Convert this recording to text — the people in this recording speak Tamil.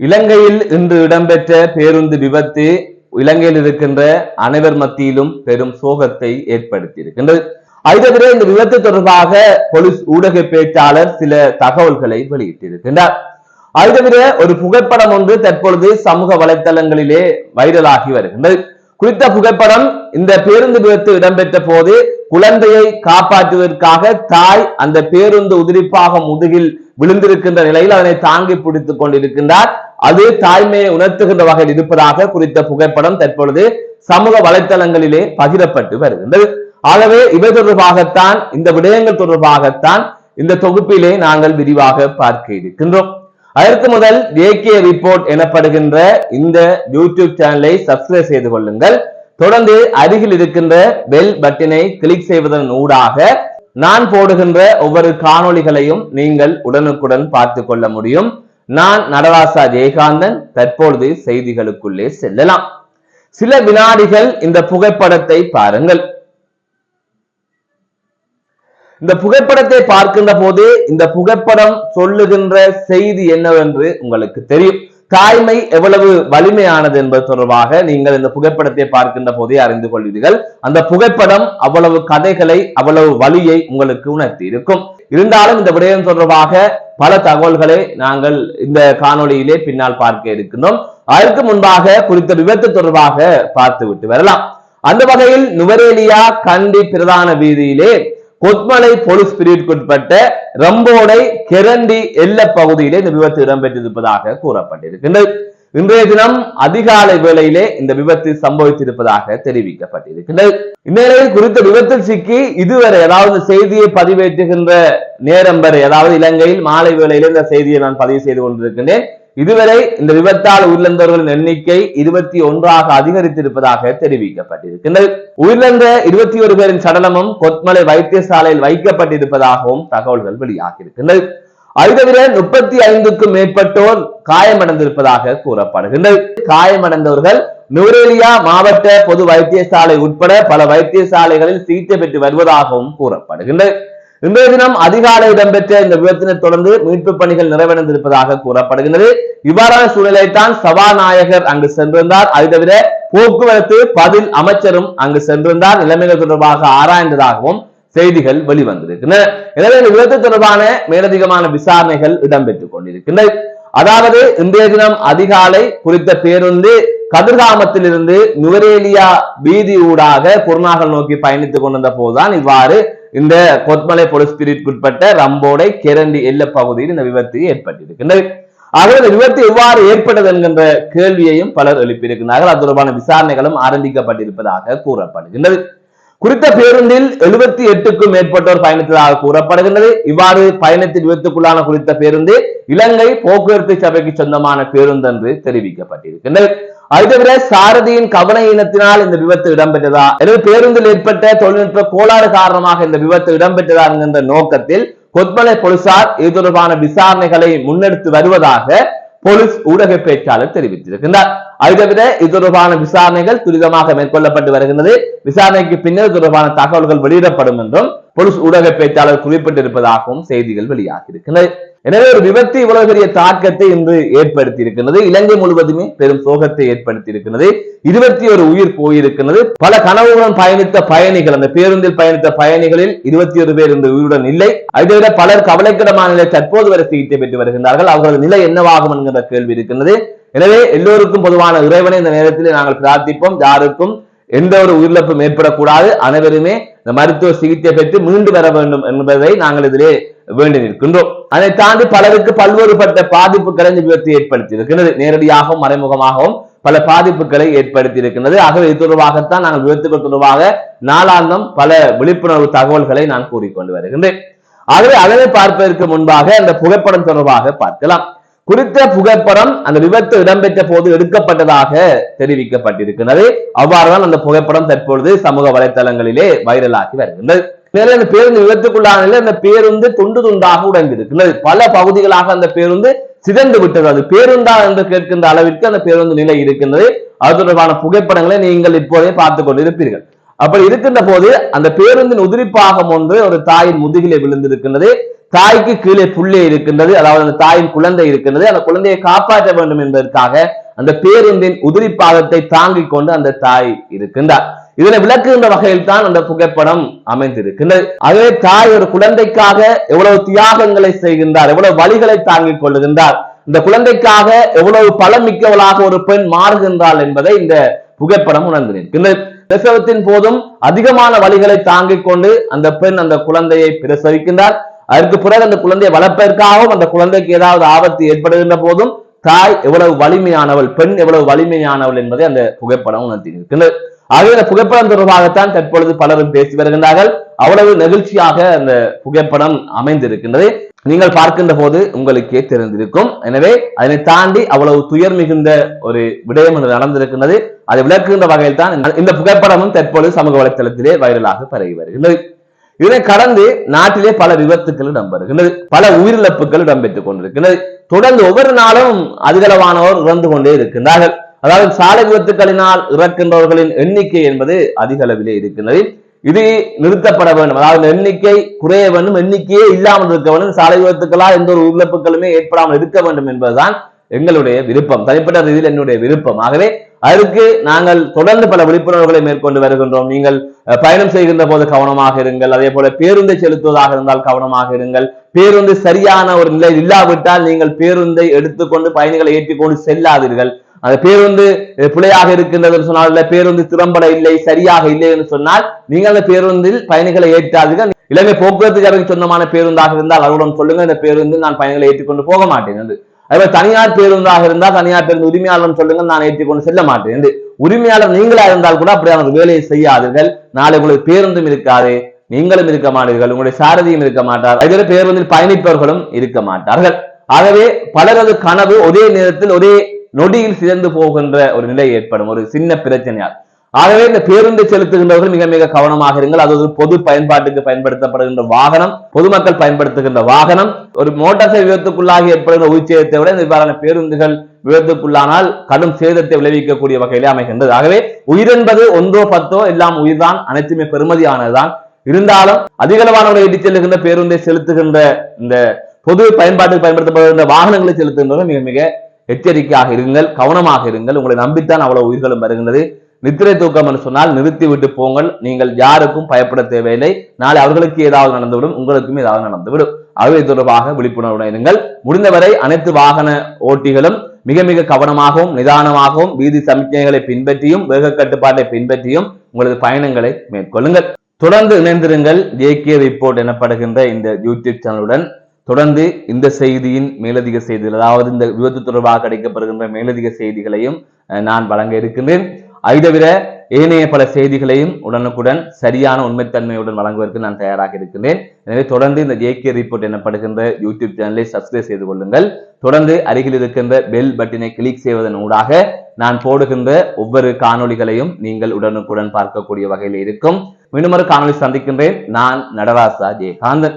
இலங்கையில் இன்று இடம்பெற்ற பேருந்து விபத்து இலங்கையில் இருக்கின்ற அனைவர் மத்தியிலும் பெரும் சோகத்தை ஏற்படுத்தியிருக்கின்றது. அது தவிர இந்த விபத்து தொடர்பாக போலீஸ் ஊடக பேச்சாளர் சில தகவல்களை வெளியிட்டிருக்கின்றார். அது தவிர ஒரு புகைப்படம் ஒன்று தற்பொழுது சமூக வலைத்தளங்களிலே வைரலாகி வருகின்றது. குறித்த புகைப்படம் இந்த பேருந்து விபத்து இடம்பெற்ற போது குழந்தையை காப்பாற்றுவதற்காக தாய் அந்த பேருந்து உதிரிப்பாக முதுகில் விழுந்திருக்கின்ற நிலையில் அதனை தாங்கி பிடித்துக் கொண்டிருக்கின்றார். அது தாய்மையை உணர்த்துகின்ற வகையில் இருப்பதாக குறித்த புகைப்படம் தற்பொழுது சமூக வலைத்தளங்களிலே பகிரப்பட்டு வருகின்றது. ஆகவே இவை தொடர்பாகத்தான் இந்த விடயங்கள் தொடர்பாகத்தான் இந்த தொகுப்பிலே நாங்கள் விரிவாக பார்க்க இருக்கின்றோம். அதற்கு முதல் ஏகே ரிப்போர்ட் எனப்படுகின்ற இந்த யூடியூப் சேனலை சப்ஸ்கிரைப் செய்து கொள்ளுங்கள். தொடர்ந்து அருகில் இருக்கின்ற பெல் பட்டினை கிளிக் செய்வதன் ஊடாக நான் போடுகின்ற ஒவ்வொரு காணொளிகளையும் நீங்கள் உடனுக்குடன் பார்த்து கொள்ள முடியும். நான் நடராசா ஜெயகாந்தன் தற்பொழுது செய்திகளுக்குள்ளே செல்லலாம். சில வினாடிகள் இந்த புகைப்படத்தை பாருங்கள். இந்த புகைப்படத்தை பார்க்கின்ற போது இந்த புகைப்படம் சொல்லுகின்ற செய்தி என்னவென்று உங்களுக்கு தெரியும். தாய்மை எவ்வளவு வலிமையானது என்பது தொடர்பாக நீங்கள் இந்த புகைப்படத்தை பார்க்கின்ற போதே அறிந்து கொள்வீர்கள். அந்த புகைப்படம் அவ்வளவு கதைகளை அவ்வளவு வலியை உங்களுக்கு உணர்த்தி இருக்கும் இருந்தாலும் இந்த விடயம் தொடர்பாக பல தகவல்களை நாங்கள் இந்த காணொளியிலே பின்னால் பார்க்க இருக்கின்றோம். அதற்கு முன்பாக குறித்த விபத்து தொடர்பாக பார்த்து விட்டு வரலாம். அந்த வகையில் நுவரேலியா கண்டி பிரதான வீதியிலே கொத்மலை போலீஸ் பிரிவுக்குட்பட்ட ரம்போடை கெரண்டி எல்ல பகுதியிலே இந்த விபத்து இடம்பெற்றிருப்பதாக கூறப்பட்டிருக்கின்றது. இன்றைய தினம் அதிகாலை வேளையிலே இந்த விபத்து சம்பவித்திருப்பதாக தெரிவிக்கப்பட்டிருக்கின்றது. இந்நிலையில் குறித்த விபத்தில் சிக்கி இதுவரை ஏதாவது செய்தியை பதிவேற்றுகின்ற நேரம் வரை அதாவது இலங்கையில் மாலை வேளையிலே இந்த செய்தியை நான் பதிவு செய்து கொண்டிருக்கின்றேன். இதுவரை இந்த விபத்தால் உயிரிழந்தவர்களின் எண்ணிக்கை இருபத்தி ஒன்றாக அதிகரித்திருப்பதாக தெரிவிக்கப்பட்டிருக்கின்றது. உயிரிழந்த இருபத்தி ஒரு பேரின் சடலமும் கொத்மலை வைத்தியசாலையில் வைக்கப்பட்டிருப்பதாகவும் தகவல்கள் வெளியாகியிருக்கின்றது. அது தவிர முப்பத்தி ஐந்துக்கும் மேற்பட்டோர் காயமடைந்திருப்பதாக கூறப்படுகின்றது. காயமடைந்தவர்கள் நுவரேலியா மாவட்ட பொது வைத்தியசாலை உட்பட பல வைத்தியசாலைகளில் சிகிச்சை பெற்று வருவதாகவும் கூறப்படுகின்றது. இன்றைய தினம் அதிகாலை இடம்பெற்ற இந்த விபத்தினை தொடர்ந்து மீட்பு பணிகள் நிறைவடைந்திருப்பதாக கூறப்படுகின்றது. இவ்வாறான சூழலைத்தான் சபாநாயகர் அங்கு சென்றிருந்தார். அது தவிர போக்குவரத்து பதில் அமைச்சரும் அங்கு சென்றிருந்தார். நிலைமைகள் தொடர்பாக ஆராய்ந்ததாகவும் செய்திகள் வெளிவந்திருக்கின்றன. எனவே இந்த விபத்து தொடர்பான மேலதிகமான விசாரணைகள் இடம்பெற்றுக் கொண்டிருக்கின்றன. அதாவது இன்றைய தினம் அதிகாலை குறித்த பேருந்து கதிர்காமத்தில் இருந்து நுவரேலியா வீதி ஊடாக குருநாகல் நோக்கி பயணித்துக் கொண்டிருந்த போதுதான் இவ்வாறு இந்த கொத்மலை போலீஸ் பிரிவுக்குட்பட்ட ரம்போடை கெரண்டி எல்ல பகுதியில் இந்த விபத்து ஏற்பட்டிருக்கின்றது. ஆகவே இந்த விபத்து எவ்வாறு ஏற்பட்டது என்கின்ற கேள்வியையும் பலர் எழுப்பியிருக்கிறார்கள். அது தொடர்பான விசாரணைகளும் ஆரம்பிக்கப்பட்டிருப்பதாக கூறப்படுகின்றது. குறித்த பேருந்தில் எழுபத்தி எட்டுக்கும் மேற்பட்டோர் பயணித்ததாக கூறப்படுகின்றது. இவ்வாறு பயணத்தில் விபத்துக்குள்ளான குறித்த பேருந்து இலங்கை போக்குவரத்து சபைக்கு சொந்தமான பேருந்து என்று தெரிவிக்கப்பட்டிருக்கின்றது. அது தவிர சாரதியின் கவன ஈனத்தினால் இந்த விபத்து இடம்பெற்றதா? அல்லது பேருந்தில் ஏற்பட்ட தொழில்நுட்ப கோளாறு காரணமாக இந்த விபத்து இடம்பெற்றதா என்கின்ற நோக்கத்தில் கொத்மலை போலீசார் இது தொடர்பான விசாரணைகளை முன்னெடுத்து வருவதாக போலீஸ் ஊடக பேச்சாளர் தெரிவித்திருக்கின்றார். அது தவிர இது தொடர்பான விசாரணைகள் துரிதமாக மேற்கொள்ளப்பட்டு வருகின்றது. விசாரணைக்கு பின்னர் தொடர்பான தகவல்கள் வெளியிடப்படும் என்றும் போலீஸ் ஊடக பேச்சாளர் குறிப்பிட்டிருப்பதாகவும் செய்திகள் வெளியாகி இருக்கின்றது எனவே ஒரு விபத்து இவ்வளவு பெரிய தாக்கத்தை இன்று ஏற்படுத்தி இருக்கிறது இலங்கை முழுவதுமே பெரும் சோகத்தை ஏற்படுத்தி இருக்கிறது இருபத்தி ஒரு உயிர் போயிருக்கிறது பல கனவுகளுடன் பயணித்த பயணிகள் அந்த பேருந்தில் பயணித்த பயணிகளில் இருபத்தி ஒரு பேர் இந்த உயிருடன் இல்லை. அதை விட பலர் கவலைக்கிடமான நிலை தற்போது வரை சிகிச்சை பெற்று வருகின்றார்கள். அவர்களது நிலை என்னவாகும் என்கிற கேள்வி இருக்கின்றது. எனவே எல்லோருக்கும் பொதுவான இறைவனை இந்த நேரத்தில் நாங்கள் பிரார்த்திப்போம். யாருக்கும் எந்த ஒரு உயிரிழப்பும் ஏற்படக்கூடாது. அனைவருமே இந்த மருத்துவ சிகிச்சை பெற்று மீண்டு வர வேண்டும் என்பதை நாங்கள் இதிலே வேண்டி நிற்கின்றோம். அதை தாண்டி பலருக்கு பல்வேறுபட்ட பாதிப்புகளை இந்த விபத்து ஏற்படுத்தி இருக்கின்றது நேரடியாகவும் மறைமுகமாகவும் பல பாதிப்புகளை ஏற்படுத்தி இருக்கின்றது ஆகவே இது தொடர்பாகத்தான் நாங்கள் விபத்துகள் தொடர்பாக நாளாந்தம் பல விழிப்புணர்வு தகவல்களை நான் கூறிக்கொண்டு வருகின்றேன். ஆகவே அதனை பார்ப்பதற்கு முன்பாக அந்த புகைப்படம் தொடர்பாக பார்க்கலாம். குறித்த புகைப்படம் அந்த விபத்து இடம்பெற்ற போது எடுக்கப்பட்டதாக தெரிவிக்கப்பட்டிருக்கிறது. அவ்வாறுதான் அந்த புகைப்படம் தற்பொழுது சமூக வலைத்தளங்களிலே வைரலாகி வருகின்றது. மேலும் அந்த பேருந்து விபத்துக்குள்ளான அந்த பேருந்து துண்டு துண்டாக உடைந்திருக்கிறது. பல பகுதிகளாக அந்த பேருந்து சிதைந்து விட்டது. அது பேருந்தா என்று கேட்கின்ற அளவிற்கு அந்த பேருந்து நிலை இருக்கின்றது. அது தொடர்பான புகைப்படங்களை நீங்கள் இப்போதே பார்த்துக் கொண்டிருப்பீர்கள். அப்படி இருக்கின்ற போது அந்த பேருந்தின் உதிரிப்பாகம் ஒன்று ஒரு தாயின் முதுகிலே விழுந்திருக்கின்றது. தாய்க்கு கீழே புள்ளே இருக்கின்றது அதாவது அந்த தாயின் குழந்தை இருக்கின்றது அந்த குழந்தையை காப்பாற்ற வேண்டும் என்பதற்காக அந்த பேருந்தின் உதிரி பாகத்தை தாங்கிக் கொண்டு அந்த தாய் இருக்கின்றார். இதனை விளக்குகின்ற வகையில் தான் அந்த புகைப்படம் அமைந்திருக்கின்றது. ஆகவே தாய் ஒரு குழந்தைக்காக எவ்வளவு தியாகங்களை செய்கின்றார் எவ்வளவு வழிகளை தாங்கிக் கொள்ளுகின்றார் இந்த குழந்தைக்காக எவ்வளவு பலம் மிக்கவளாக ஒரு பெண் மாறுகின்றாள் என்பதை இந்த புகைப்படம் உணர்ந்து நிற்கின்றது பிரசவத்தின் போதும் அதிகமான வழிகளை தாங்கிக் கொண்டு அந்த பெண் அந்த குழந்தையை பிரசவிக்கின்றார். அதற்கு பிறகு அந்த குழந்தையை வளர்ப்பதற்காகவும் அந்த குழந்தைக்கு ஏதாவது ஆபத்து ஏற்படுகின்ற போதும் தாய் எவ்வளவு வலிமையானவள் பெண் எவ்வளவு வலிமையானவள் என்பதை அந்த புகைப்படம் உணர்த்தி நிற்கின்றது ஆகவே இந்த புகைப்படம் தொடர்பாகத்தான் தற்பொழுது பலரும் பேசி வருகின்றார்கள். அவ்வளவு நெகிழ்ச்சியாக அந்த புகைப்படம் அமைந்திருக்கின்றது. நீங்கள் பார்க்கின்ற போது உங்களுக்கே தெரிந்திருக்கும். எனவே அதனை தாண்டி அவ்வளவு துயர் மிகுந்த ஒரு விடயம் என்று நடந்திருக்கின்றது. அதை விளக்குகின்ற வகையில் தான் இந்த புகைப்படமும் தற்பொழுது சமூக வலைத்தளத்திலே வைரலாக பரவி வருகின்றது. இதனை கடந்து நாட்டிலே பல விபத்துக்கள் இடம்பெறுகிறது பல உயிரிழப்புகள் இடம்பெற்றுக் கொண்டிருக்கின்றது. தொடர்ந்து ஒவ்வொரு நாளும் அதிகளவானோர் இறந்து கொண்டே இருக்கின்றார்கள். அதாவது சாலை விபத்துக்களினால் இறக்கின்றவர்களின் எண்ணிக்கை என்பது அதிக அளவிலே இருக்கின்றது. இது நிறுத்தப்பட வேண்டும். அதாவது எண்ணிக்கை குறைய வேண்டும். எண்ணிக்கையே இல்லாமல் இருக்க வேண்டும். சாலை விபத்துக்களால் எந்த ஒரு உயிரிழப்புகளுமே ஏற்படாமல் இருக்க வேண்டும் என்பதுதான் எங்களுடைய விருப்பம். தனிப்பட்ட ரீதியில் என்னுடைய விருப்பம். ஆகவே அதற்கு நாங்கள் தொடர்ந்து பல விழிப்புணர்வுகளை மேற்கொண்டு வருகின்றோம். நீங்கள் பயணம் செய்கின்ற போது கவனமாக இருங்கள். அதே போல பேருந்தை செலுத்துவதாக இருந்தால் கவனமாக இருங்கள். பேருந்து சரியான ஒரு நிலை இல்லாவிட்டால் நீங்கள் பேருந்தை எடுத்துக்கொண்டு பயணிகளை ஏற்றிக்கொண்டு செல்லாதீர்கள். அந்த பேருந்து பிழையாக இருக்கின்றது சொன்னால் சொன்னால் பேருந்து திறம்பட இல்லை சரியாக இல்லை என்று சொன்னால் நீங்கள் அந்த பேருந்தில் பயணிகளை ஏற்றாதீர்கள். இலங்கை போக்குவரத்து கழகம் சொந்தமான பேருந்தாக இருந்தால் அவருடன் சொல்லுங்க இந்த பேருந்து நான் பயணிகளை ஏற்றிக்கொண்டு போக மாட்டேன் என்று. அதே தனியார் பேருந்தாக இருந்தால் தனியார் பேருந்து உரிமையாளர் சொல்லுங்க நான் ஏற்றிக்கொண்டு செல்ல மாட்டேன். என்று உரிமையாளர் நீங்களா இருந்தால் கூட அப்படியான வேலையை செய்யாதீர்கள். நாளை உங்களுக்கு பேருந்தும் இருக்காது நீங்களும் இருக்க மாட்டீர்கள் உங்களுடைய சாரதியும் இருக்க மாட்டார். அதில் பேருந்தில் பயணிப்பவர்களும் இருக்க மாட்டார்கள். ஆகவே பலரது கனவு ஒரே நேரத்தில் ஒரே நொடியில் சிறந்து போகின்ற ஒரு நிலை ஏற்படும். ஒரு சின்ன பிரச்சனையால். ஆகவே இந்த பேருந்தை செலுத்துகின்றவர்கள் மிக மிக கவனமாக இருங்கள். அது ஒரு பொது பயன்பாட்டுக்கு பயன்படுத்தப்படுகின்ற வாகனம் பொதுமக்கள் பயன்படுத்துகின்ற வாகனம். ஒரு மோட்டார் சைக்கிள் விபத்துக்குள்ளாகி ஏற்படுகிற உயிர்ச்சேதத்தை விட இவ்வாறான பேருந்துகள் விபத்துக்குள்ளானால் கடும் சேதத்தை விளைவிக்கக்கூடிய வகையிலே அமைகின்றது. ஆகவே உயிர் என்பது ஒன்றோ பத்தோ எல்லாம் உயிர்தான். அனைத்துமே பெருமதியானதுதான். இருந்தாலும் அதிகளவானவரை இட்டுச் செல்லுகின்ற பேருந்தை செலுத்துகின்ற இந்த பொது பயன்பாட்டுக்கு பயன்படுத்தப்படுகின்ற வாகனங்களை செலுத்துகின்றவர்கள் மிக மிக எச்சரிக்கையாக இருங்கள் கவனமாக இருங்கள். உங்களை நம்பித்தான் அவ்வளவு உயிர்களும் வருகின்றது. நித்திரை தூக்கம் என்று சொன்னால் நிறுத்தி விட்டு போங்கள். நீங்கள் யாருக்கும் பயப்பட தேவையில்லை. நாளை அவர்களுக்கு ஏதாவது நடந்துவிடும். உங்களுக்கும் ஏதாவது நடந்துவிடும். அவை தொடர்பாக விழிப்புணர்வுடன் இருங்கள் முடிந்தவரை அனைத்து வாகன ஓட்டிகளும் மிக மிக கவனமாகவும் நிதானமாகவும் வீதி சமிக்ஞைகளை பின்பற்றியும் வேக கட்டுப்பாட்டை பின்பற்றியும் உங்களது பயணங்களை மேற்கொள்ளுங்கள். தொடர்ந்து இணைந்திருங்கள். ஜேகே ரிப்போர்ட் எனப்படுகின்ற இந்த யூடியூப் சேனலுடன் தொடர்ந்து இந்த செய்தியின் மேலதிக செய்திகள் அதாவது இந்த விபத்து தொடர்பாக கிடைக்கப்படுகின்ற மேலதிக செய்திகளையும் நான் வழங்க இருக்கின்றேன். அதை தவிர ஏனைய பல செய்திகளையும் உடனுக்குடன் சரியான உண்மைத்தன்மையுடன் வழங்குவதற்கு நான் தயாராக இருக்கின்றேன். எனவே தொடர்ந்து இந்த ஜேகே ரிப்போர்ட் எனப்படுகின்ற யூடியூப் சேனலை சப்ஸ்கிரைப் செய்து கொள்ளுங்கள். தொடர்ந்து அருகில் இருக்கின்ற பெல் பட்டினை கிளிக் செய்வதன் ஊடாக நான் போடுகின்ற ஒவ்வொரு காணொளிகளையும் நீங்கள் உடனுக்குடன் பார்க்கக்கூடிய வகையில் இருக்கும். மீண்டும் ஒரு காணொலி சந்திக்கின்றேன். நான் நடராசா ஜெயகாந்தன்.